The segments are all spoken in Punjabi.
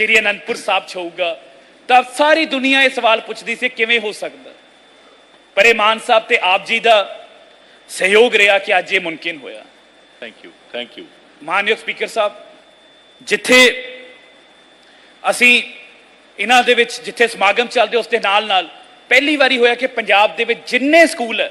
ਸ਼੍ਰੀ ਅਨੰਦਪੁਰ ਸਾਹਿਬ 'ਚ ਹੋਊਗਾ ਤਾਂ ਸਾਰੀ ਦੁਨੀਆ ਇਹ ਸਵਾਲ ਪੁੱਛਦੀ ਸੀ ਕਿਵੇਂ ਹੋ ਸਕਦਾ? ਪਰ ਇਹ ਮਾਨ ਸਾਹਿਬ ਤੇ ਆਪ ਜੀ ਦਾ ਸਹਿਯੋਗ ਰਿਹਾ ਕਿ ਅੱਜ ਇਹ ਮੁਮਕਿਨ ਹੋਇਆ। ਥੈਂਕ ਯੂ ਥੈਂਕ ਯੂ ਮਾਨਯੋਗ ਸਪੀਕਰ ਸਾਹਿਬ ਜਿੱਥੇ ਅਸੀਂ ਇਹਨਾਂ ਦੇ ਵਿੱਚ ਜਿੱਥੇ ਸਮਾਗਮ ਚੱਲਦੇ ਉਸ ਦੇ ਨਾਲ ਨਾਲ ਪਹਿਲੀ ਵਾਰੀ ਹੋਇਆ ਕਿ ਪੰਜਾਬ ਦੇ ਵਿੱਚ ਜਿੰਨੇ ਸਕੂਲ ਹੈ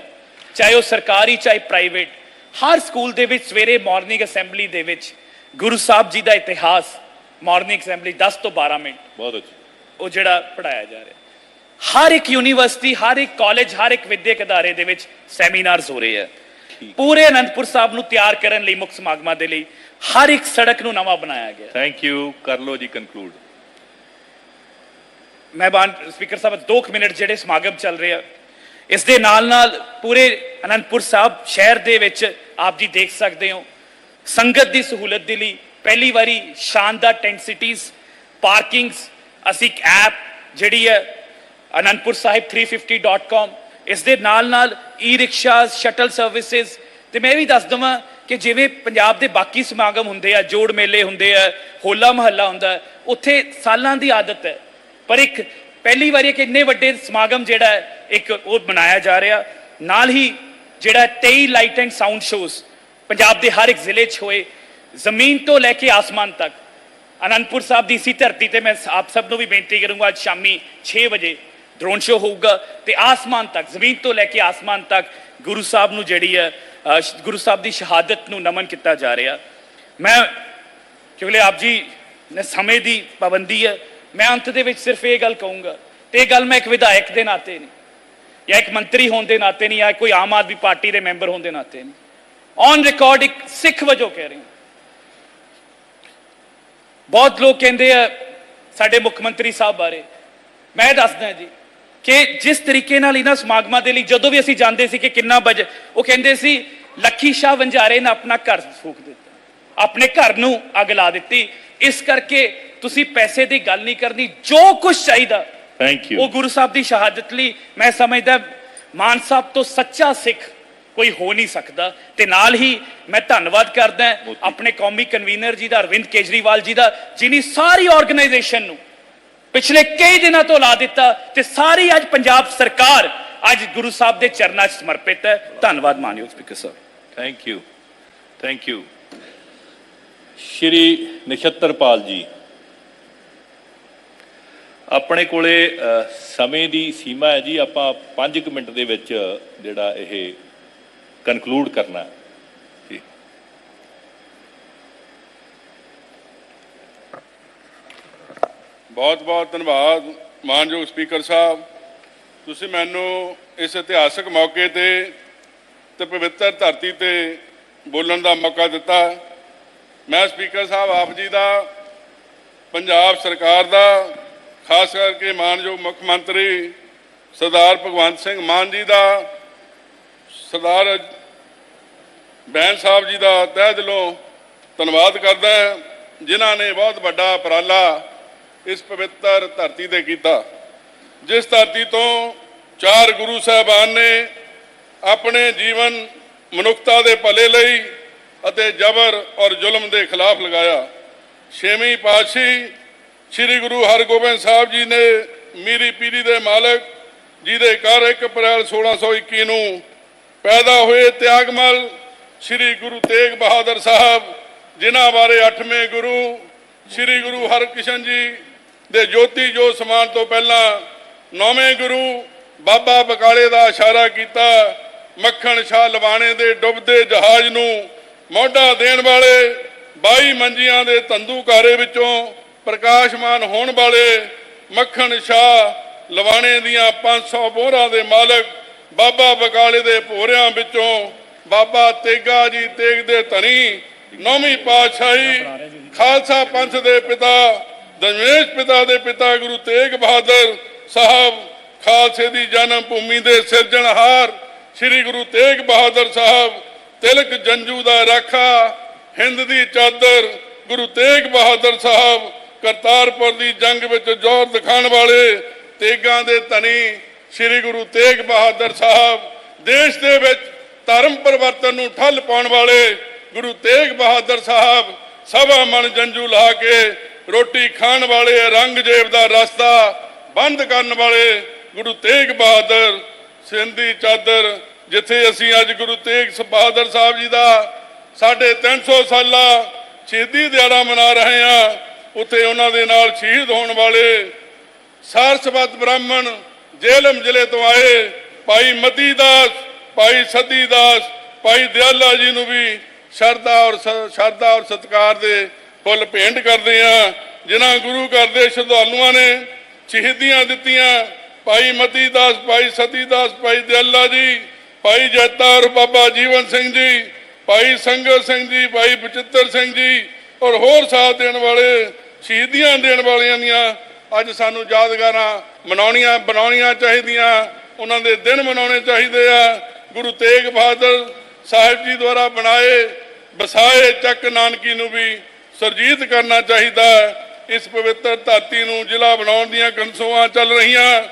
ਚਾਹੇ ਉਹ ਸਰਕਾਰੀ ਚਾਹੇ ਪ੍ਰਾਈਵੇਟ ਹਰ ਸਕੂਲ ਦੇ ਵਿੱਚ ਸਵੇਰੇ ਮਾਰਨਿੰਗ ਅਸੈਂਬਲੀ ਦੇ ਵਿੱਚ ਗੁਰੂ ਸਾਹਿਬ ਜੀ ਦਾ ਇਤਿਹਾਸ ਮਾਰਨਿੰਗ ਅਸੈਂਬਲੀ 10 ਤੋਂ 12 ਮਿੰਟ। ਬਹੁਤ ਅੱਛਾ। ਉਹ ਜਿਹੜਾ ਪੜਾਇਆ ਜਾ ਰਿਹਾ। ਹਰ ਇੱਕ ਯੂਨੀਵਰਸਿਟੀ ਹਰ ਇੱਕ ਕਾਲਜ ਹਰ ਇੱਕ ਵਿਦਿਅਕ ਅਦਾਰੇ ਦੇ ਵਿੱਚ ਸੈਮੀਨਾਰਸ ਹੋ ਰਹੇ ਆ। ਪੂਰੇ ਅਨੰਦਪੁਰ ਸਾਹਿਬ ਨੂੰ ਤਿਆਰ ਕਰਨ ਲਈ ਮੁੱਖ ਸਮਾਗਮਾਂ ਦੇ ਲਈ ਹਰ ਇੱਕ ਸੜਕ ਨੂੰ ਨਵਾਂ ਬਣਾਇਆ ਗਿਆ। ਥੈਂਕ ਯੂ ਕਰ ਲਓ ਜੀ ਕਨਕਲੂਡ ਮਹਿਬਾਨ ਸਪੀਕਰ ਸਾਹਿਬ 2 ਮਿੰਟ ਜਿਹੜੇ ਸਮਾਗਮ ਚੱਲ ਰਹੇ ਆ ਇਸ ਦੇ ਨਾਲ ਨਾਲ ਪੂਰੇ ਅਨੰਦਪੁਰ ਸਾਹਿਬ ਸ਼ਹਿਰ ਦੇ ਵਿੱਚ ਆਪ ਜੀ ਦੇਖ ਸਕਦੇ ਹੋ। ਸੰਗਤ ਦੀ ਸਹੂਲਤ ਦੇ ਲਈ ਪਹਿਲੀ ਵਾਰੀ ਸ਼ਾਨਦਾਰ ਟੈਂਟ ਸਿਟੀਜ਼ ਪਾਰਕਿੰਗਸ ਅਸੀਂ ਇੱਕ ਐਪ ਜਿਹੜੀ ਹੈ ਅਨੰਦਪੁਰ ਸਾਹਿਬ 350.com ਇਸ ਦੇ ਨਾਲ ਨਾਲ ਈ ਰਿਕਸ਼ਾਸ ਸ਼ਟਲ ਸਰਵਿਸਿਜ਼ ਤੇ ਮੈਂ ਇਹ ਵੀ ਦੱਸ ਦਵਾਂ ਕਿ ਜਿਵੇਂ ਪੰਜਾਬ ਦੇ ਬਾਕੀ ਸਮਾਗਮ ਹੁੰਦੇ ਆ, ਜੋੜ ਮੇਲੇ ਹੁੰਦੇ ਆ, ਹੋਲਾ ਮਹੱਲਾ ਹੁੰਦਾ, ਉੱਥੇ ਸਾਲਾਂ ਦੀ ਆਦਤ ਹੈ। ਪਰ ਇੱਕ ਪਹਿਲੀ ਵਾਰੀ ਕਿ ਇੰਨੇ ਵੱਡੇ ਸਮਾਗਮ ਜਿਹੜਾ ਇੱਕ ਉਹ ਬਣਾਇਆ ਜਾ ਰਿਹਾ। ਨਾਲ ਹੀ ਜਿਹੜਾ 23 light and sound shows Punjab ਦੇ ਹਰ ਇੱਕ ਜ਼ਿਲ੍ਹੇ 'ਚ ਹੋਏ ਜ਼ਮੀਨ ਤੋਂ ਲੈ ਕੇ ਆਸਮਾਨ ਤੱਕ। ਅਨੰਦਪੁਰ ਸਾਹਿਬ ਦੀ ਇਸੀ ਧਰਤੀ ਤੇ ਮੈਂ ਆਪ ਸਭ ਨੂੰ ਵੀ ਬੇਨਤੀ ਕਰੂੰਗਾ, ਅੱਜ ਸ਼ਾਮੀ 6 ਵਜੇ ਡਰੋਨ ਸ਼ੋ ਹੋਊਗਾ ਤੇ ਆਸਮਾਨ ਤੱਕ, ਜ਼ਮੀਨ ਤੋਂ ਲੈ ਕੇ ਆਸਮਾਨ ਤੱਕ ਗੁਰੂ ਸਾਹਿਬ ਨੂੰ ਜਿਹੜੀ ਹੈ ਗੁਰੂ ਸਾਹਿਬ ਦੀ ਸ਼ਹਾਦਤ ਨੂੰ ਨਮਨ ਕੀਤਾ ਜਾ ਰਿਹਾ। ਮੈਂ, ਕਿਉਂਕਿ ਆਪ ਜੀ ਨੇ ਸਮੇਂ ਦੀ ਪਾਬੰਦੀ ਹੈ, ਮੈਂ ਅੰਤ ਦੇ ਵਿੱਚ ਸਿਰਫ ਇਹ ਗੱਲ ਕਹੂੰਗਾ ਤੇ ਇਹ ਗੱਲ ਮੈਂ ਇੱਕ ਵਿਧਾਇਕ ਦੇ ਨਾਤੇ ਨਹੀਂ, ਜਾਂ ਇੱਕ ਮੰਤਰੀ ਹੋਣ ਦੇ ਨਾਤੇ ਨਹੀਂ, ਜਾਂ ਕੋਈ ਆਮ ਆਦਮੀ ਪਾਰਟੀ ਦੇ ਮੈਂਬਰ ਹੋਣ ਦੇ ਨਾਤੇ ਨਹੀਂ। ਔਨ ਰਿਕਾਰਡ ਇੱਕ ਸਿੱਖ ਵਜੋਂ ਕਹਿ ਰਹੇ ਹਾਂ। ਬਹੁਤ ਲੋਕ ਕਹਿੰਦੇ ਆ ਸਾਡੇ ਮੁੱਖ ਮੰਤਰੀ ਸਾਹਿਬ ਬਾਰੇ। ਮੈਂ ਦੱਸਦਾ ਜੀ ਕਿ ਜਿਸ ਤਰੀਕੇ ਨਾਲ ਇਹਨਾਂ ਸਮਾਗਮਾਂ ਦੇ ਲਈ ਜਦੋਂ ਵੀ ਅਸੀਂ ਜਾਂਦੇ ਸੀ ਕਿ ਕਿੰਨਾ ਬਜ ਉਹ ਕਹਿੰਦੇ ਸੀ ਲੱਖੀ ਸ਼ਾਹ ਵੰਜਾਰੇ ਨੇ ਆਪਣਾ ਘਰ ਫੂਕ ਦਿੱਤਾ। ਆਪਣੇ ਘਰ ਨੂੰ ਅੱਗ ਲਾ ਦਿੱਤੀ। ਇਸ ਕਰਕੇ ਤੁਸੀਂ ਪੈਸੇ ਦੀ ਗੱਲ ਨਹੀਂ ਕਰਨੀ। ਜੋ ਕੁਝ ਚਾਹੀਦਾ ਥੈਂਕ ਯੂ ਉਹ ਗੁਰੂ ਸਾਹਿਬ ਦੀ ਸ਼ਹਾਦਤ ਲਈ ਮੈਂ ਸਮਝਦਾ ਮਾਨ ਸਾਹਿਬ ਤੋਂ ਸੱਚਾ ਸਿੱਖ ਕੋਈ ਹੋ ਨਹੀਂ ਸਕਦਾ। ਤੇ ਨਾਲ ਹੀ ਮੈਂ ਧੰਨਵਾਦ ਕਰਦਾ। ਆਪਣੇ ਕੌਮੀ ਕਨਵੀਨਰ ਜੀ ਦਾ ਅਰਵਿੰਦ ਕੇਜਰੀਵਾਲ ਜੀ ਦਾ ਜਿਨੀ ਸਾਰੀ ਆਰਗੇਨਾਈਜੇਸ਼ਨ ਨੂੰ ਪਿਛਲੇ ਕਈ ਦਿਨਾਂ ਤੋਂ ਲਾ ਦਿੱਤਾ ਤੇ ਸਾਰੀ ਅੱਜ ਪੰਜਾਬ ਸਰਕਾਰ ਅੱਜ ਗੁਰੂ ਸਾਹਿਬ ਦੇ ਚਰਨਾਂ 'ਚ ਸਮਰਪਿਤ ਹੈ। ਧੰਨਵਾਦ ਮਾਨਯੋਗ speaker Sahib. Thank you thank you Shri Nachhatarpal ji ਆਪਣੇ ਕੋਲੇ ਸਮੇਂ ਦੀ ਸੀਮਾ ਹੈ ਜੀ ਆਪਾਂ 5 ਮਿੰਟ ਦੇ ਵਿੱਚ ਜਿਹੜਾ ਇਹ ਕਨਕਲੂਡ ਕਰਨਾ। ਹੈ ਜੀ ਬਹੁਤ ਬਹੁਤ ਧੰਨਵਾਦ ਮਾਨਯੋਗ ਸਪੀਕਰ ਸਾਹਿਬ। ਤੁਸੀਂ ਮੈਨੂੰ ਇਸ ਇਤਿਹਾਸਕ ਮੌਕੇ ਤੇ ਤੇ ਪਵਿੱਤਰ ਧਰਤੀ ਤੇ ਬੋਲਣ ਦਾ ਮੌਕਾ ਦਿੱਤਾ। ਮੈਂ ਸਪੀਕਰ ਸਾਹਿਬ, ਆਪ ਜੀ ਦਾ, ਪੰਜਾਬ ਸਰਕਾਰ ਦਾ, ਖਾਸ ਕਰਕੇ ਮਾਨਯੋਗ ਮੁੱਖ ਮੰਤਰੀ ਸਰਦਾਰ ਭਗਵੰਤ ਸਿੰਘ ਮਾਨ ਜੀ ਦਾ, ਸਰਦਾਰ ਬੈਨ ਸਾਹਿਬ ਜੀ ਦਾ ਤਹਿ ਦਿਲੋਂ ਧੰਨਵਾਦ ਕਰਦਾ ਹਾਂ, ਜਿਨ੍ਹਾਂ ਨੇ ਬਹੁਤ ਵੱਡਾ ਉਪਰਾਲਾ ਇਸ ਪਵਿੱਤਰ ਧਰਤੀ ਤੇ ਕੀਤਾ। ਜਿਸ ਧਰਤੀ ਤੋਂ ਚਾਰ ਗੁਰੂ ਸਾਹਿਬਾਨ ਨੇ ਆਪਣੇ ਜੀਵਨ ਮਨੁੱਖਤਾ ਦੇ ਭਲੇ ਲਈ ਅਤੇ ਜ਼ਬਰ ਔਰ ਜ਼ੁਲਮ ਦੇ ਖਿਲਾਫ ਲਗਾਇਆ। ਛੇਵੀਂ ਪਾਤਸ਼ਾਹੀ ਸ੍ਰੀ ਗੁਰੂ ਹਰਗੋਬਿੰਦ ਸਾਹਿਬ ਜੀ ਨੇ ਮੀਰੀ ਪੀਰੀ ਦੇ ਮਾਲਕ ਜੀ ਦੇ ਘਰ 1 ਅਪ੍ਰੈਲ 1621 ਨੂੰ ਪੈਦਾ ਹੋਏ ਤਿਆਗਮਲ ਸ੍ਰੀ ਗੁਰੂ ਤੇਗ ਬਹਾਦਰ ਸਾਹਿਬ, ਜਿਨ੍ਹਾਂ ਬਾਰੇ 8ਵੇਂ ਗੁਰੂ ਸ੍ਰੀ ਗੁਰੂ ਹਰਕ੍ਰਿਸ਼ਨ ਜੀ ਦੇ ਜੋਤੀ ਜੋ ਸਮਾਨ ਤੋਂ ਪਹਿਲਾਂ ਨੌਵੇਂ ਗੁਰੂ ਬਾਬਾ ਬਕਾਲੇ ਦਾ ਇਸ਼ਾਰਾ ਕੀਤਾ, ਮੱਖਣ ਸ਼ਾਹ ਲਵਾਣੇ ਦੇ ਡੁੱਬਦੇ ਜਹਾਜ਼ ਨੂੰ ਮੋਢਾ ਦੇਣ ਵਾਲੇ 22 ਮੰਜੀਆਂ ਦੇ ਤੰਦੂਕਾਰੇ ਵਿੱਚੋਂ ਪ੍ਰਕਾਸ਼ਮਾਨ ਹੋਣ ਵਾਲੇ ਮੱਖਣ ਸ਼ਾਹ ਲਵਾਣੇ ਦੀਆਂ 500 ਬੋਹਰਾਂ ਦੇ ਮਾਲਕ ਬਾਬਾ ਬਕਾਲੇ ਦੇ ਭੋਰਿਆਂ ਵਿੱਚੋਂ ਬਾਬਾ ਤੇਗਾ ਜੀ ਤੇਗ ਦੇ ਧਨੀ, ਨੌਵੀਂ ਪਾਤਸ਼ਾਹੀ, ਖਾਲਸਾ ਪੰਥ ਦੇ ਪਿਤਾ ਦਸ਼ਮੇਸ਼ ਪਿਤਾ ਦੇ ਪਿਤਾ ਗੁਰੂ ਤੇਗ ਬਹਾਦਰ ਸਾਹਿਬ, ਖਾਲਸੇ ਦੀ ਜਨਮ ਭੂਮੀ ਦੇ ਸਿਰਜਣਹਾਰ ਸ੍ਰੀ ਗੁਰੂ ਤੇਗ ਬਹਾਦਰ ਸਾਹਿਬ, ਤਿਲਕ ਜੰਜੂ ਦਾ ਰਾਖਾ, ਹਿੰਦ ਦੀ ਚਾਦਰ ਗੁਰੂ ਤੇਗ ਬਹਾਦਰ ਸਾਹਿਬ, ਕਰਤਾਰਪੁਰ ਦੀ ਜੰਗ ਵਿੱਚ ਜ਼ੋਰ ਦਿਖਾਉਣ ਵਾਲੇ ਤੇਗਾਂ ਦੇ ਧਨੀ ਸ੍ਰੀ ਗੁਰੂ ਤੇਗ ਬਹਾਦਰ ਸਾਹਿਬ, ਦੇਸ਼ ਦੇ ਵਿੱਚ ਧਰਮ ਪਰਿਵਰਤਨ ਨੂੰ ਠੱਲ ਪਾਉਣ ਵਾਲੇ ਗੁਰੂ ਤੇਗ ਬਹਾਦਰ ਸਾਹਿਬ ਸਭਾ ਮਨ ਜੰਜੂ ਲਾ ਕੇ ਰੋਟੀ ਖਾਣ ਵਾਲੇ, ਰੰਗਜੇਬ ਦਾ ਰਸਤਾ ਬੰਦ ਕਰਨ ਵਾਲੇ ਗੁਰੂ ਤੇਗ ਬਹਾਦਰ ਸਿੰਧੀ ਚਾਦਰ, ਜਿੱਥੇ ਅਸੀਂ ਅੱਜ ਗੁਰੂ ਤੇਗ ਬਹਾਦਰ ਸਾਹਿਬ ਜੀ ਦਾ ਸਾਡੇ 300 ਸਾਲਾ ਸ਼ਹੀਦੀ ਦਿਹਾੜਾ ਮਨਾ ਰਹੇ ਹਾਂ। ਉੱਥੇ ਉਹਨਾਂ ਦੇ ਨਾਲ ਸ਼ਹੀਦ ਹੋਣ ਵਾਲੇ ਸਾਰਸਵਤ ਬ੍ਰਾਹਮਣ ਜੇਲਮ ਜ਼ਿਲ੍ਹੇ ਤੋਂ ਆਏ ਭਾਈ ਮਤੀ ਦਾਸ ਭਾਈ ਸਤੀ ਦਾਸ, ਭਾਈ ਦਿਆਲਾ ਜੀ ਨੂੰ ਵੀ ਸ਼ਰਧਾ ਔਰ ਸ਼ਰਧਾ ਔਰ ਸਤਿਕਾਰ ਦੇ ਫੁੱਲ ਭੇਂਟ ਕਰਦੇ ਆ ਜਿਨ੍ਹਾਂ ਗੁਰੂ ਘਰ ਦੇ ਸ਼ਰਧਾਲੂਆਂ ਨੇ ਸ਼ਹੀਦੀਆਂ ਦਿੱਤੀਆਂ। ਭਾਈ ਮਤੀ ਦਾਸ, ਭਾਈ ਸਤੀ ਦਾਸ, ਭਾਈ ਦਿਆਲਾ ਜੀ, ਭਾਈ ਜੈਤਾਰ ਬਾਬਾ ਜੀਵਨ ਸਿੰਘ ਜੀ, ਭਾਈ ਸੰਗਤ ਸਿੰਘ ਜੀ, ਭਾਈ ਬਚਿੱਤਰ ਸਿੰਘ ਜੀ ਔਰ ਹੋਰ ਸਾਥ ਦੇਣ ਵਾਲੇ, ਸ਼ਹੀਦੀਆਂ ਦੇਣ ਵਾਲਿਆਂ ਦੀਆਂ ਅੱਜ ਸਾਨੂੰ ਯਾਦਗਾਰਾਂ ਮਨਾਉਣੀਆਂ, ਬਣਾਉਣੀਆਂ ਚਾਹੀਦੀਆਂ। ਉਹਨਾਂ ਦੇ ਦਿਨ ਮਨਾਉਣੇ ਚਾਹੀਦੇ ਆ। ਗੁਰੂ ਤੇਗ ਬਹਾਦਰ ਸਾਹਿਬ ਜੀ ਦੁਆਰਾ ਬਣਾਏ, ਵਸਾਏ ਚੱਕ ਨਾਨਕੀ ਨੂੰ ਵੀ ਸਰਜੀਤ ਕਰਨਾ ਚਾਹੀਦਾ ਹੈ। ਇਸ ਪਵਿੱਤਰ ਧਰਤੀ ਨੂੰ ਜ਼ਿਲ੍ਹਾ ਬਣਾਉਣ ਦੀਆਂ ਕੰਸੋਆਂ ਚੱਲ ਰਹੀਆਂ।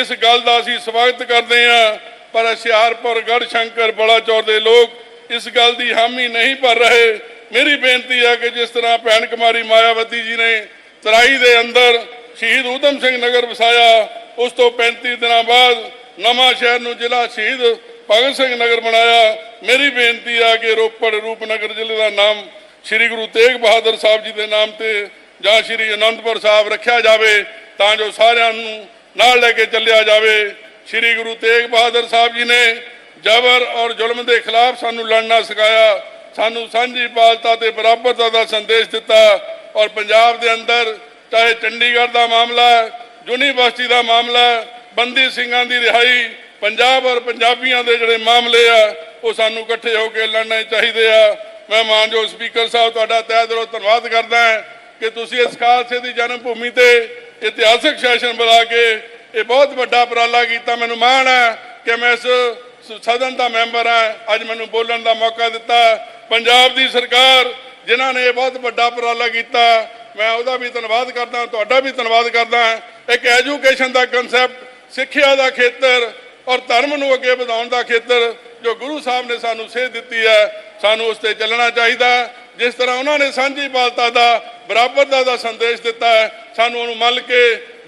ਇਸ ਗੱਲ ਦਾ ਅਸੀਂ ਸਵਾਗਤ ਕਰਦੇ ਹਾਂ। ਪਰ ਹੁਸ਼ਿਆਰਪੁਰ ਗੜ ਸ਼ੰਕਰ ਬਲਾਚੌਰ ਦੇ ਲੋਕ ਇਸ ਗੱਲ ਦੀ ਹਾਮੀ ਨਹੀਂ ਭਰ ਰਹੇ। ਮੇਰੀ ਬੇਨਤੀ ਹੈ ਕਿ ਜਿਸ ਤਰ੍ਹਾਂ ਭੈਣ ਕੁਮਾਰੀ ਮਾਇਆਵਤੀ ਜੀ ਨੇ ਤਰਾਈ ਦੇ ਅੰਦਰ ਸ਼ਹੀਦ ਊਧਮ ਸਿੰਘ ਨਗਰ ਵਸਾਇਆ, ਉਸ ਤੋਂ 35 ਦਿਨਾਂ ਬਾਅਦ ਨਵਾਂ ਸ਼ਹਿਰ ਨੂੰ ਜ਼ਿਲ੍ਹਾ ਸ਼ਹੀਦ ਭਗਤ ਸਿੰਘ ਨਗਰ ਬਣਾਇਆ। ਮੇਰੀ ਬੇਨਤੀ ਆ ਕਿ ਰੋਪੜ ਰੂਪਨਗਰ ਜ਼ਿਲ੍ਹੇ ਦਾ ਨਾਮ ਸ੍ਰੀ ਗੁਰੂ ਤੇਗ ਬਹਾਦਰ ਸਾਹਿਬ ਜੀ ਦੇ ਨਾਮ ਤੇ ਜਾਂ ਸ੍ਰੀ ਅਨੰਦਪੁਰ ਸਾਹਿਬ ਰੱਖਿਆ ਜਾਵੇ ਤਾਂ ਜੋ ਸਾਰਿਆਂ ਨੂੰ ਨਾਲ ਲੈ ਕੇ ਚੱਲਿਆ ਜਾਵੇ। ਸ੍ਰੀ ਗੁਰੂ ਤੇਗ ਬਹਾਦਰ ਸਾਹਿਬ ਜੀ ਨੇ ਜ਼ਬਰ ਔਰ ਜ਼ੁਲਮ ਦੇ ਖਿਲਾਫ ਸਾਨੂੰ ਲੜਨਾ ਸਿਖਾਇਆ। ਸਾਨੂੰ ਸਾਂਝੀ ਪਾਲਤਾ ਤੇ ਬਰਾਬਰਤਾ ਦਾ ਸੰਦੇਸ਼ ਦਿੱਤਾ ਔਰ ਪੰਜਾਬ ਦੇ ਅੰਦਰ ਚਾਹੇ ਚੰਡੀਗੜ੍ਹ ਦਾ ਮਾਮਲਾ ਹੈ, ਯੂਨੀਵਰਸਿਟੀ ਦਾ ਮਾਮਲਾ ਹੈ, ਬੰਦੀ ਸਿੰਘਾਂ ਦੀ ਰਿਹਾਈ ਪੰਜਾਬ ਔਰ ਪੰਜਾਬੀਆਂ ਦੇ ਜਿਹੜੇ ਮਾਮਲੇ ਆ, ਉਹ ਸਾਨੂੰ ਇਕੱਠੇ ਹੋ ਕੇ ਲੜਨੇ ਚਾਹੀਦੇ ਆ। ਮੈਂ ਮਾਨਯੋਗ ਸਪੀਕਰ ਸਾਹਿਬ, ਤੁਹਾਡਾ ਤਹਿ ਦਿਲੋਂ ਧੰਨਵਾਦ ਕਰਦਾ ਹਾਂ ਕਿ ਤੁਸੀਂ ਇਸ ਖਾਲਸੇ ਦੀ ਜਨਮ ਭੂਮੀ ਤੇ ਇਤਿਹਾਸਕ ਸੈਸ਼ਨ ਬੁਲਾ ਕੇ ਇਹ ਬਹੁਤ ਵੱਡਾ ਉਪਰਾਲਾ ਕੀਤਾ। ਮੈਨੂੰ ਮਾਣ ਹੈ ਕਿ ਮੈਂ ਇਸ ਸਦਨ ਦਾ ਮੈਂਬਰ ਹਾਂ। ਅੱਜ ਮੈਨੂੰ ਬੋਲਣ ਦਾ ਮੌਕਾ ਦਿੱਤਾ। ਪੰਜਾਬ ਦੀ ਸਰਕਾਰ, ਜਿਨ੍ਹਾਂ ਨੇ ਇਹ ਬਹੁਤ ਵੱਡਾ ਉਪਰਾਲਾ ਕੀਤਾ, ਮੈਂ ਉਹਦਾ ਵੀ ਧੰਨਵਾਦ ਕਰਦਾ, ਤੁਹਾਡਾ ਵੀ ਧੰਨਵਾਦ ਕਰਦਾ ਇੱਕ ਐਜੂਕੇਸ਼ਨ ਦਾ ਕਨਸੈਪਟ ਸਿੱਖਿਆ ਦਾ ਖੇਤਰ ਔਰ ਧਰਮ ਨੂੰ ਅੱਗੇ ਵਧਾਉਣ ਦਾ ਖੇਤਰ ਜੋ ਗੁਰੂ ਸਾਹਿਬ ਨੇ ਸਾਨੂੰ ਸੇਧ ਦਿੱਤੀ ਹੈ ਸਾਨੂੰ ਉਸ ਤੇ ਚੱਲਣਾ ਚਾਹੀਦਾ ਹੈ। ਜਿਸ ਤਰ੍ਹਾਂ ਉਹਨਾਂ ਨੇ ਸਾਂਝੀ ਪਾਲਤਾ ਦਾ ਬਰਾਬਰਤਾ ਦਾ ਸੰਦੇਸ਼ ਦਿੱਤਾ ਹੈ ਸਾਨੂੰ ਉਹਨੂੰ ਮੰਨ ਕੇ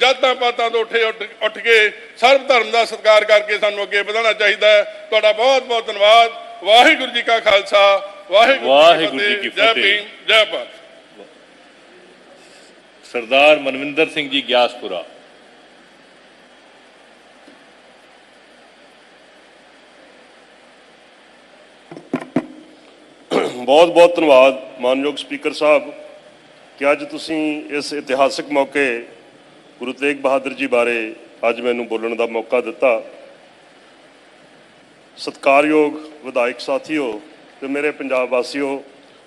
ਜਾਤਾਂ ਪਾਤਾਂ ਤੋਂ ਉੱਠੇ ਉੱਠ ਕੇ ਸਰਬ ਧਰਮ ਦਾ ਸਤਿਕਾਰ ਕਰਕੇ ਸਾਨੂੰ ਅੱਗੇ ਵਧਾਉਣਾ ਚਾਹੀਦਾ ਹੈ। ਤੁਹਾਡਾ ਬਹੁਤ ਬਹੁਤ ਧੰਨਵਾਦ। ਵਾਹਿਗੁਰੂ ਜੀ ਕਾ ਖਾਲਸਾ। ਵਾਹਿਗੁਰੂ ਜੀ ਕੀ ਜੈ ਫਤਿਹ। ਭੀਮ ਜੈ ਭਾਰਤ। ਸਰਦਾਰ ਮਨਵਿੰਦਰ ਸਿੰਘ ਜੀ ਗਿਆਸਪੁਰਾ। ਬਹੁਤ ਬਹੁਤ ਧੰਨਵਾਦ ਮਾਨਯੋਗ ਸਪੀਕਰ ਸਾਹਿਬ ਕਿ ਅੱਜ ਤੁਸੀਂ ਇਸ ਇਤਿਹਾਸਕ ਮੌਕੇ ਗੁਰੂ ਤੇਗ ਬਹਾਦਰ ਜੀ ਬਾਰੇ ਅੱਜ ਮੈਨੂੰ ਬੋਲਣ ਦਾ ਮੌਕਾ ਦਿੱਤਾ। ਸਤਿਕਾਰਯੋਗ ਵਿਧਾਇਕ ਸਾਥੀਓ ਤੇ ਮੇਰੇ ਪੰਜਾਬ ਵਾਸੀਓ,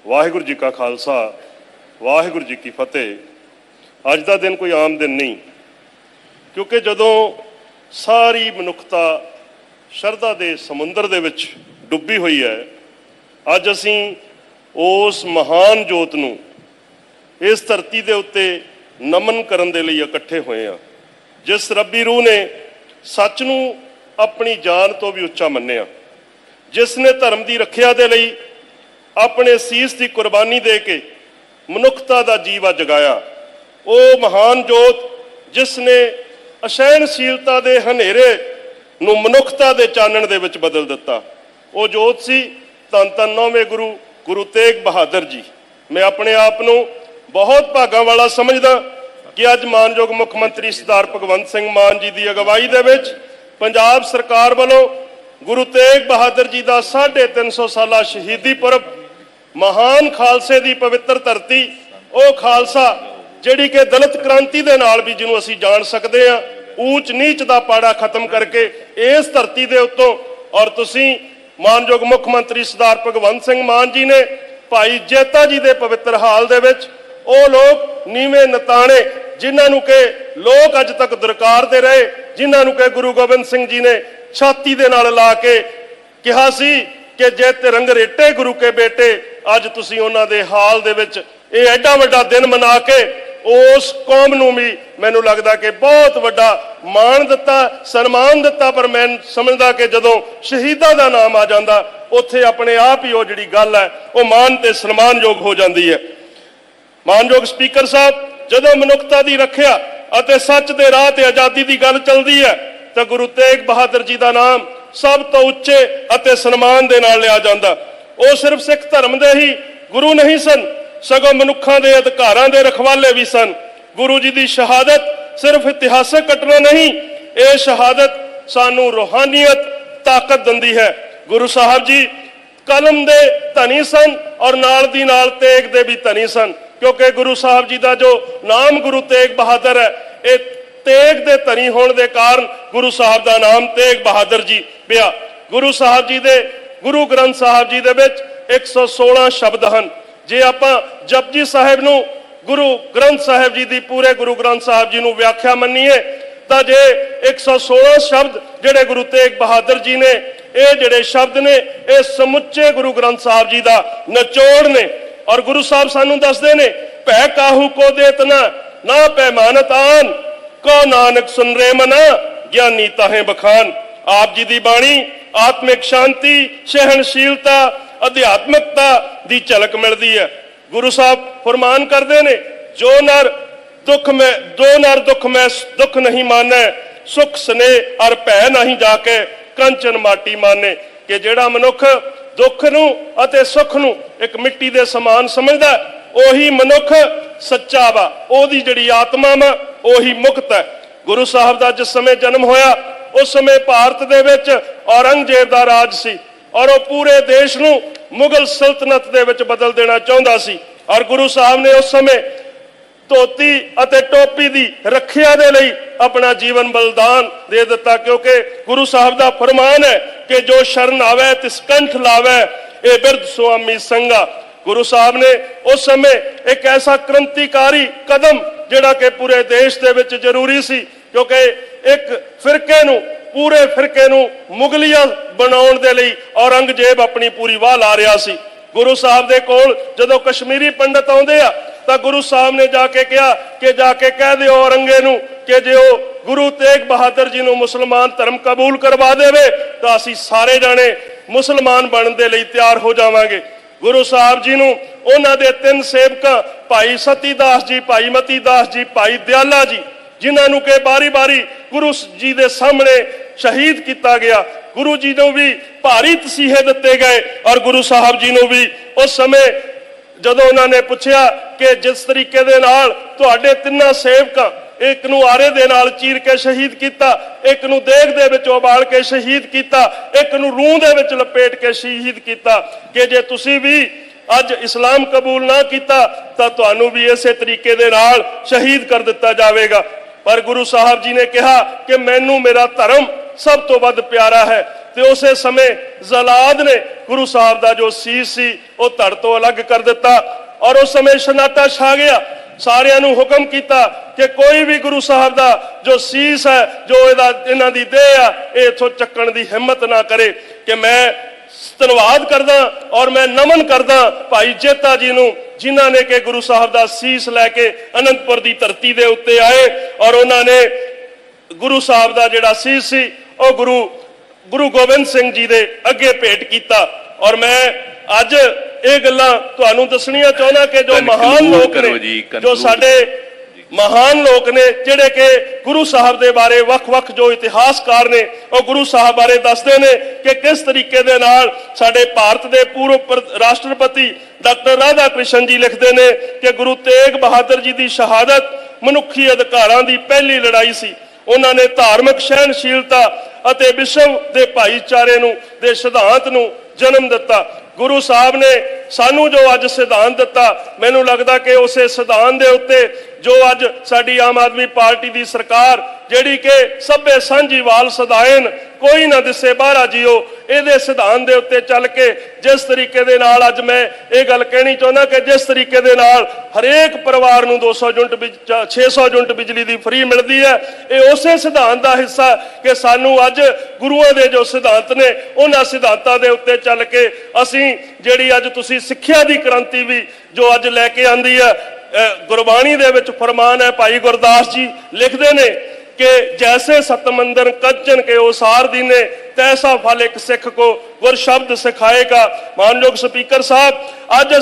ਵਾਹਿਗੁਰੂ ਜੀ ਕਾ ਖਾਲਸਾ, ਵਾਹਿਗੁਰੂ ਜੀ ਕੀ ਫਤਿਹ। ਅੱਜ ਦਾ ਦਿਨ ਕੋਈ ਆਮ ਦਿਨ ਨਹੀਂ, ਕਿਉਂਕਿ ਜਦੋਂ ਸਾਰੀ ਮਨੁੱਖਤਾ ਸ਼ਰਧਾ ਦੇ ਸਮੁੰਦਰ ਦੇ ਵਿੱਚ ਡੁੱਬੀ ਹੋਈ ਹੈ, ਅੱਜ ਅਸੀਂ ਉਸ ਮਹਾਨ ਜੋਤ ਨੂੰ ਇਸ ਧਰਤੀ ਦੇ ਉੱਤੇ ਨਮਨ ਕਰਨ ਦੇ ਲਈ ਇਕੱਠੇ ਹੋਏ ਆ। ਜਿਸ ਰੱਬੀ ਰੂਹ ਨੇ ਸੱਚ ਨੂੰ ਆਪਣੀ ਜਾਨ ਤੋਂ ਵੀ ਉੱਚਾ ਮੰਨਿਆ। ਜਿਸ ਨੇ ਧਰਮ ਦੀ ਰੱਖਿਆ ਦੇ ਲਈ ਆਪਣੇ ਸੀਸ ਦੀ ਕੁਰਬਾਨੀ ਦੇ ਕੇ ਮਨੁੱਖਤਾ ਦਾ ਜੀਵਾ ਜਗਾਇਆ। ਉਹ ਮਹਾਨ ਜੋਤ ਜਿਸ ਨੇ ਅਸਹਿਣਸ਼ੀਲਤਾ ਦੇ ਹਨੇਰੇ ਨੂੰ ਮਨੁੱਖਤਾ ਦੇ ਚਾਨਣ ਦੇ ਵਿੱਚ ਬਦਲ ਦਿੱਤਾ। ਉਹ ਜੋਤ ਸੀ ਧੰਨ ਧੰਨ ਨੌਵੇਂ ਗੁਰੂ ਗੁਰੂ ਤੇਗ ਬਹਾਦਰ ਜੀ। ਮੈਂ ਆਪਣੇ ਆਪ ਨੂੰ ਬਹੁਤ ਭਾਗਾਂ ਵਾਲਾ ਸਮਝਦਾ ਕਿ ਅੱਜ ਮਾਨਯੋਗ ਮੁੱਖ ਮੰਤਰੀ ਸਰਦਾਰ ਭਗਵੰਤ ਸਿੰਘ ਮਾਨ ਜੀ ਦੀ ਅਗਵਾਈ ਦੇ ਵਿੱਚ ਪੰਜਾਬ ਸਰਕਾਰ ਵੱਲੋਂ ਗੁਰੂ ਤੇਗ ਬਹਾਦਰ ਜੀ ਦਾ 350 ਸਾਲਾ ਸ਼ਹੀਦੀ ਪੁਰਬ, ਮਹਾਨ ਖਾਲਸੇ ਦੀ ਪਵਿੱਤਰ ਧਰਤੀ, ਉਹ ਖਾਲਸਾ ਜਿਹੜੀ ਕਿ ਦਲਿਤ ਕ੍ਰਾਂਤੀ ਦੇ ਨਾਲ ਵੀ ਜਿਹਨੂੰ ਅਸੀਂ ਜਾਣ ਸਕਦੇ ਹਾਂ ਊਚ ਨੀਚ ਦਾ ਪਾੜਾ ਖਤਮ ਕਰਕੇ ਇਸ ਧਰਤੀ ਦੇ ਉੱਤੋਂ ਔਰ ਤੁਸੀਂ ਮਾਨਯੋਗ ਮੁੱਖ ਮੰਤਰੀ ਸਰਦਾਰ ਭਗਵੰਤ ਸਿੰਘ ਮਾਨ ਜੀ ਨੇ ਭਾਈ ਜੇਤਾ ਜੀ ਦੇ ਪਵਿੱਤਰ ਹਾਲ ਦੇ ਵਿੱਚ ਉਹ ਲੋਕ ਨੀਵੇਂ ਨਤਾਣੇ, ਜਿਨ੍ਹਾਂ ਨੂੰ ਕਿ ਲੋਕ ਅੱਜ ਤੱਕ ਦਰਕਾਰਦੇ ਰਹੇ, ਜਿਨ੍ਹਾਂ ਨੂੰ ਕਿ ਗੁਰੂ ਗੋਬਿੰਦ ਸਿੰਘ ਜੀ ਨੇ ਛਾਤੀ ਦੇ ਨਾਲ ਲਾ ਕੇ ਕਿਹਾ ਸੀ ਕਿ ਜੇ ਤਿਰੰਗ ਰੇਟੇ ਗੁਰੂ ਕੇ ਬੇਟੇ, ਅੱਜ ਤੁਸੀਂ ਉਹਨਾਂ ਦੇ ਹਾਲ ਦੇ ਵਿੱਚ ਇਹ ਐਡਾ ਵੱਡਾ ਦਿਨ ਮਨਾ ਕੇ ਉਸ ਕੌਮ ਨੂੰ ਵੀ ਮੈਨੂੰ ਲੱਗਦਾ ਕਿ ਬਹੁਤ ਵੱਡਾ ਮਾਣ ਦਿੱਤਾ, ਸਨਮਾਨ ਦਿੱਤਾ, ਪਰ ਮੈਂ ਸਮਝਦਾ ਕਿ ਜਦੋਂ ਸ਼ਹੀਦਾਂ ਦਾ ਨਾਮ ਆ ਜਾਂਦਾ, ਉੱਥੇ ਆਪਣੇ ਆਪ ਹੀ ਉਹ ਜਿਹੜੀ ਗੱਲ ਹੈ, ਉਹ ਮਾਣ ਤੇ ਸਨਮਾਨਯੋਗ ਹੋ ਜਾਂਦੀ ਹੈ। ਮਾਨਯੋਗ ਸਪੀਕਰ ਸਾਹਿਬ, ਜਦੋਂ ਮਨੁੱਖਤਾ ਦੀ ਰੱਖਿਆ ਅਤੇ ਸੱਚ ਦੇ ਰਾਹ ਤੇ ਆਜ਼ਾਦੀ ਦੀ ਗੱਲ ਚੱਲਦੀ ਹੈ, ਤਾਂ ਗੁਰੂ ਤੇਗ ਬਹਾਦਰ ਜੀ ਦਾ ਨਾਮ ਸਭ ਤੋਂ ਉੱਚੇ ਅਤੇ ਸਨਮਾਨ ਦੇ ਨਾਲ ਲਿਆ ਜਾਂਦਾ। ਉਹ ਸਿਰਫ ਸਿੱਖ ਧਰਮ ਦੇ ਹੀ ਗੁਰੂ ਨਹੀਂ ਸਨ ਸਗੋਂ ਮਨੁੱਖਾਂ ਦੇ ਅਧਿਕਾਰਾਂ ਦੇ ਰਖਵਾਲੇ ਵੀ ਸਨ। ਗੁਰੂ ਜੀ ਦੀ ਸ਼ਹਾਦਤ ਸਿਰਫ ਇਤਿਹਾਸਕ ਘਟਨਾ ਨਹੀਂ, ਇਹ ਸ਼ਹਾਦਤ ਸਾਨੂੰ ਰੋਹਾਨੀਅਤ, ਤਾਕਤ ਦਿੰਦੀ ਹੈ। ਗੁਰੂ ਸਾਹਿਬ ਜੀ ਕਲਮ ਦੇ ਧਨੀ ਸਨ ਔਰ ਨਾਲ ਦੀ ਨਾਲ ਤੇਗ ਦੇ ਵੀ ਧਨੀ ਸਨ, ਕਿਉਂਕਿ ਗੁਰੂ ਸਾਹਿਬ ਜੀ ਦਾ ਜੋ ਨਾਮ ਗੁਰੂ ਤੇਗ ਬਹਾਦਰ ਹੈ, ਇਹ ਤੇਗ ਦੇ ਧਨੀ ਹੋਣ ਦੇ ਕਾਰਨ ਗੁਰੂ ਸਾਹਿਬ ਦਾ ਨਾਮ ਤੇਗ ਬਹਾਦਰ ਜੀ ਪਿਆ। ਗੁਰੂ ਸਾਹਿਬ ਜੀ ਦੇ, ਗੁਰੂ ਗ੍ਰੰਥ ਸਾਹਿਬ ਜੀ ਦੇ ਵਿੱਚ 116 ਸ਼ਬਦ ਹਨ। ਜੇ ਆਪਾਂ ਜਪਜੀ ਸਾਹਿਬ ਨੂੰ ਗੁਰੂ ਗ੍ਰੰਥ ਸਾਹਿਬ ਜੀ ਦੀ ਪੂਰੇ ਗੁਰੂ ਗ੍ਰੰਥ ਸਾਹਿਬ ਜੀ ਨੂੰ ਵਿਆਖਿਆ ਮੰਨੀਏ, ਤਾਂ ਜੇ 116 ਸ਼ਬਦ ਜਿਹੜੇ ਗੁਰੂ ਤੇਗ ਬਹਾਦਰ ਜੀ ਨੇ, ਇਹ ਜਿਹੜੇ ਸ਼ਬਦ ਨੇ, ਇਹ ਸਮੁੱਚੇ ਗੁਰੂ ਗ੍ਰੰਥ ਸਾਹਿਬ ਜੀ ਦਾ ਨਿਚੋੜ ਨੇ। ਔਰ ਗੁਰੂ ਸਾਹਿਬ ਸਾਨੂੰ ਦੱਸਦੇ ਨੇ, ਭੈ ਕਾਹੂ ਕੋ ਦੇਤਨਾ, ਨਾ ਪੈਮਾਨਤ ਆਨ, ਕੋ ਨਾਨਕ ਸੁਨ ਰੇ ਮਨਾ, ਗਿਆਨੀ ਤਾਹੇ ਬਖਾਨ। ਆਪ ਜੀ ਦੀ ਬਾਣੀ, ਆਤਮਿਕ ਸ਼ਾਂਤੀ, ਸਹਿਣਸ਼ੀਲਤਾ ਅਧਿਆਤਮਿਕਤਾ ਦੀ ਝਲਕ ਮਿਲਦੀ ਹੈ। ਗੁਰੂ ਸਾਹਿਬ ਫਰਮਾਨ ਕਰਦੇ ਨੇ, ਜੋ ਨਰ ਦੁੱਖ ਮੈਂ, ਦੋ ਨਰ ਦੁੱਖ ਮੈਂ, ਦੁੱਖ ਨਹੀਂ ਮਾਨੈ, ਸੁਖ ਸਨੇ ਅਰ ਭੈ ਨਹੀਂ ਜਾ ਕੇ ਕੰਚਨ ਮਾਟੀ ਮਾਨੇ। ਕਿ ਜਿਹੜਾ ਮਨੁੱਖ ਦੁੱਖ ਨੂੰ ਅਤੇ ਸੁੱਖ ਨੂੰ ਇੱਕ ਮਿੱਟੀ ਦੇ ਸਮਾਨ ਸਮਝਦਾ, ਉਹੀ ਮਨੁੱਖ ਸੱਚਾ ਵਾ। ਉਹਦੀ ਜਿਹੜੀ ਆਤਮਾ ਵਾ, ਉਹੀ ਮੁਕਤ ਹੈ। ਗੁਰੂ ਸਾਹਿਬ ਦਾ ਜਿਸ ਸਮੇਂ ਜਨਮ ਹੋਇਆ, ਉਸ ਸਮੇਂ ਭਾਰਤ ਦੇ ਵਿੱਚ ਔਰੰਗਜ਼ੇਬ ਦਾ ਰਾਜ ਸੀ। ਔਰ ਉਹ ਪੂਰੇ ਦੇਸ਼ ਨੂੰ ਮੁਗਲ ਸਲਤਨਤ ਦੇ ਵਿੱਚ ਬਦਲ ਦੇਣਾ ਚਾਹੁੰਦਾ ਸੀ। ਔਰ ਗੁਰੂ ਸਾਹਿਬ ਨੇ ਉਸ ਸਮੇਂ ਧੋਤੀ ਅਤੇ ਟੋਪੀ ਦੀ ਰੱਖਿਆ ਦੇ ਲਈ ਆਪਣਾ ਜੀਵਨ ਬਲਿਦਾਨ ਦੇ ਦਿੱਤਾ, ਕਿਉਂਕਿ ਗੁਰੂ ਸਾਹਿਬ ਦਾ ਫਰਮਾਨ ਹੈ ਕਿ ਜੋ ਸ਼ਰਨ ਆਵੇ, ਤਿਸ ਕੰਠ ਲਾਵੇ, ਇਹ ਬਿਰਧ ਸੁਆਮੀ ਸੰਗਾ ਗੁਰੂ ਸਾਹਿਬ ਨੇ ਉਸ ਸਮੇਂ ਇੱਕ ਐਸਾ ਕ੍ਰਾਂਤੀਕਾਰੀ ਕਦਮ ਜਿਹੜਾ ਕਿ ਪੂਰੇ ਦੇਸ਼ ਦੇ ਵਿੱਚ ਜ਼ਰੂਰੀ ਸੀ, ਕਿਉਂਕਿ ਇੱਕ ਫਿਰਕੇ ਨੂੰ ਪੂਰੇ ਫਿਰਕੇ ਨੂੰ ਮੁਗਲੀਆ ਬਣਾਉਣ ਦੇ ਲਈ ਔਰੰਗਜ਼ੇਬ ਆਪਣੀ ਪੂਰੀ ਵਾਹ ਲਾ ਰਿਹਾ ਸੀ। ਗੁਰੂ ਸਾਹਿਬ ਦੇ ਕੋਲ ਜਦੋਂ ਕਸ਼ਮੀਰੀ ਪੰਡਤ ਆਉਂਦੇ ਆ, ਤਾਂ ਗੁਰੂ ਸਾਹਿਬ ਨੇ ਜਾ ਕੇ ਕਿਹਾ ਕਿ ਜਾ ਕੇ ਕਹਿ ਦਿਓ ਔਰੰਗੇ ਨੂੰ ਕਿ ਜੇ ਉਹ ਗੁਰੂ ਤੇਗ ਬਹਾਦਰ ਜੀ ਨੂੰ ਮੁਸਲਮਾਨ ਧਰਮ ਕਬੂਲ ਕਰਵਾ ਦੇਵੇ, ਤਾਂ ਅਸੀਂ ਸਾਰੇ ਜਾਣੇ ਮੁਸਲਮਾਨ ਬਣਨ ਦੇ ਲਈ ਤਿਆਰ ਹੋ ਜਾਵਾਂਗੇ। ਗੁਰੂ ਸਾਹਿਬ ਜੀ ਨੂੰ ਉਹਨਾਂ ਦੇ ਤਿੰਨ ਸੇਵਕਾਂ, ਭਾਈ ਸਤੀ ਦਾਸ ਜੀ, ਭਾਈ ਮਤੀ ਦਾਸ ਜੀ, ਭਾਈ ਦਿਆਲਾ ਜੀ ਜਿਨ੍ਹਾਂ ਨੂੰ ਕਿ ਬਾਰੀ-ਬਾਰੀ ਗੁਰੂ ਜੀ ਦੇ ਸਾਹਮਣੇ ਸ਼ਹੀਦ ਕੀਤਾ ਗਿਆ। ਗੁਰੂ ਜੀ ਨੂੰ ਵੀ ਭਾਰੀ ਤਸੀਹੇ ਦਿੱਤੇ ਗਏ ਔਰ ਗੁਰੂ ਸਾਹਿਬ ਜੀ ਨੂੰ ਵੀ ਉਸ ਸਮੇਂ ਜਦੋਂ ਉਹਨਾਂ ਨੇ ਪੁੱਛਿਆ ਕਿ ਜਿਸ ਤਰੀਕੇ ਦੇ ਨਾਲ ਤੁਹਾਡੇ ਤਿੰਨਾਂ ਸੇਵਕਾਂ ਇੱਕ ਨੂੰ ਆਰੇ ਦੇ ਨਾਲ ਚੀਰ ਕੇ ਸ਼ਹੀਦ ਕੀਤਾ, ਇੱਕ ਨੂੰ ਦੇਗ ਦੇ ਵਿੱਚ ਉਬਾਲ ਕੇ ਸ਼ਹੀਦ ਕੀਤਾ, ਇੱਕ ਨੂੰ ਰੂਹ ਦੇ ਵਿੱਚ ਲਪੇਟ ਕੇ ਸ਼ਹੀਦ ਕੀਤਾ ਕਿ ਜੇ ਤੁਸੀਂ ਵੀ ਅੱਜ ਇਸਲਾਮ ਕਬੂਲ ਨਾ ਕੀਤਾ ਤਾਂ ਤੁਹਾਨੂੰ ਵੀ ਇਸੇ ਤਰੀਕੇ ਦੇ ਨਾਲ ਸ਼ਹੀਦ ਕਰ ਦਿੱਤਾ ਜਾਵੇਗਾ। ਪਰ ਗੁਰੂ ਸਾਹਿਬ ਜੀ ਨੇ ਕਿਹਾ ਕਿ ਮੈਨੂੰ ਮੇਰਾ ਧਰਮ ਸਭ ਤੋਂ ਵੱਧ ਪਿਆਰਾ ਹੈ ਤੇ ਉਸੇ ਸਮੇਂ ਜ਼ਲਾਦ ਨੇ ਗੁਰੂ ਸਾਹਿਬ ਦਾ ਜੋ ਸੀਸ ਸੀ, ਉਹ ਧੜ ਤੋਂ ਅਲੱਗ ਕਰ ਦਿੱਤਾ ਔਰ ਉਸ ਸਮੇਂ ਸ਼ਨਾਟਾ ਛਾ ਗਿਆ। ਸਾਰਿਆਂ ਨੂੰ ਹੁਕਮ ਕੀਤਾ ਕਿ ਕੋਈ ਵੀ ਗੁਰੂ ਸਾਹਿਬ ਦਾ ਜੋ ਸੀਸ ਹੈ, ਜੋ ਇਹਦਾ ਇਹਨਾਂ ਦੀ ਦੇਹ ਆ, ਇਹ ਇਥੋਂ ਚੱਕਣ ਦੀ ਹਿੰਮਤ ਨਾ ਕਰੇ ਕਿ ਮੈਂ ਧੰਨਵਾਦ ਕਰਦਾ ਔਰ ਮੈਂ ਨਮਨ ਕਰਦਾ ਭਾਈ ਜੇਤਾ ਜੀ ਨੂੰ ਜਿਨ੍ਹਾਂ ਨੇ ਕਿ ਗੁਰੂ ਸਾਹਿਬ ਦਾ ਸੀਸ ਲੈ ਕੇ ਅਨੰਦਪੁਰ ਦੀ ਧਰਤੀ ਦੇ ਉੱਤੇ ਆਏ ਔਰ ਉਹਨਾਂ ਨੇ ਗੁਰੂ ਸਾਹਿਬ ਦਾ ਜਿਹੜਾ ਸੀਸ ਸੀ ਉਹ ਗੁਰੂ ਗੁਰੂ ਗੋਬਿੰਦ ਸਿੰਘ ਜੀ ਦੇ ਅੱਗੇ ਭੇਟ ਕੀਤਾ ਔਰ ਮੈਂ ਅੱਜ ਇਹ ਗੱਲਾਂ ਤੁਹਾਨੂੰ ਦੱਸਣੀਆਂ ਚਾਹੁੰਦਾ ਕਿ ਜੋ ਮਹਾਨ ਲੋਕ ਨੇ ਜੀ। ਸਾਡੇ ਮਹਾਨ ਲੋਕ ਨੇ ਜਿਹੜੇ ਕਿ ਗੁਰੂ ਸਾਹਿਬ ਦੇ ਬਾਰੇ ਵੱਖ-ਵੱਖ ਜੋ ਇਤਿਹਾਸਕਾਰ ਨੇ, ਉਹ ਗੁਰੂ ਸਾਹਿਬ ਬਾਰੇ ਦੱਸਦੇ ਨੇ ਕਿ ਕਿਸ ਤਰੀਕੇ ਦੇ ਨਾਲ ਸਾਡੇ ਭਾਰਤ ਦੇ ਪੂਰਵ ਰਾਸ਼ਟਰਪਤੀ ਡਾਕਟਰ ਰਾਧਾ ਕ੍ਰਿਸ਼ਨ ਜੀ ਲਿਖਦੇ ਨੇ ਕਿ ਗੁਰੂ ਤੇਗ ਬਹਾਦਰ ਜੀ ਦੀ ਸ਼ਹਾਦਤ ਮਨੁੱਖੀ ਅਧਿਕਾਰਾਂ ਦੀ ਪਹਿਲੀ ਲੜਾਈ ਸੀ। ਉਹਨਾਂ ਨੇ ਧਾਰਮਿਕ ਸਹਿਣਸ਼ੀਲਤਾ ਅਤੇ ਵਿਸ਼ਵ ਦੇ ਭਾਈਚਾਰੇ ਨੂੰ, ਦੇ ਸਿਧਾਂਤ ਨੂੰ ਜਨਮ ਦਿੱਤਾ। ਗੁਰੂ ਸਾਹਿਬ ਨੇ ਸਾਨੂੰ ਜੋ ਅੱਜ ਸਿਧਾਂਤ ਦਿੱਤਾ, ਮੈਨੂੰ ਲੱਗਦਾ ਕਿ ਉਸੇ ਸਿਧਾਂਤ ਦੇ ਉੱਤੇ ਜੋ ਅੱਜ ਸਾਡੀ ਆਮ ਆਦਮੀ ਪਾਰਟੀ ਦੀ ਸਰਕਾਰ, ਜਿਹੜੀ ਕਿ ਸਭੇ ਸਾਂਝੀਵਾਲ ਸਦਾਇਨ ਕੋਈ ਨਾ ਦਿਸੇ ਬਾਹਰਾ ਜੀਓ, ਇਹਦੇ ਸਿਧਾਂਤ ਦੇ ਉੱਤੇ ਚੱਲ ਕੇ ਜਿਸ ਤਰੀਕੇ ਦੇ ਨਾਲ ਅੱਜ ਮੈਂ ਇਹ ਗੱਲ ਕਹਿਣੀ ਚਾਹੁੰਦਾ ਕਿ ਜਿਸ ਤਰੀਕੇ ਦੇ ਨਾਲ ਹਰੇਕ ਪਰਿਵਾਰ ਨੂੰ 200 ਯੂਨਿਟ ਬਿਜ- ਚ- 600 ਯੂਨਿਟ ਬਿਜਲੀ ਦੀ ਫ੍ਰੀ ਮਿਲਦੀ ਹੈ। ਇਹ ਉਸੇ ਸਿਧਾਂਤ ਦਾ ਹਿੱਸਾ ਕਿ ਸਾਨੂੰ ਅੱਜ ਗੁਰੂਆਂ ਦੇ ਜੋ ਸਿਧਾਂਤ ਨੇ, ਉਹਨਾਂ ਸਿਧਾਂਤਾਂ ਦੇ ਉੱਤੇ ਚੱਲ ਕੇ ਅਸੀਂ ਜਿਹੜੀ ਅੱਜ ਤੁਸੀਂ ਸਿੱਖਿਆ ਦੀ ਕ੍ਰਾਂਤੀ ਵੀ ਜੋ ਅੱਜ ਲੈ ਕੇ ਆਂਦੀ ਹੈ ਗੁਰਬਾਣੀ ਦੇ ਵਿੱਚ ਫਰਮਾਨ ਹੈ, ਭਾਈ ਗੁਰਦਾਸ ਜੀ ਲਿਖਦੇ ਨੇ ਕਿ ਜੈਸੇ ਸਤਮੰਦਰ ਕੱਚਨ ਕੇ ਉਸਾਰ ਦੀਨੇ, ਤੈਸਾ ਫਲ ਇੱਕ ਸਿੱਖ ਕੋ ਗੁਰ ਸ਼ਬਦ ਸਿਖਾਏਗਾ। ਮਾਨਯੋਗ ਸਪੀਕਰ ਸਾਹਿਬ, ਅੱਜ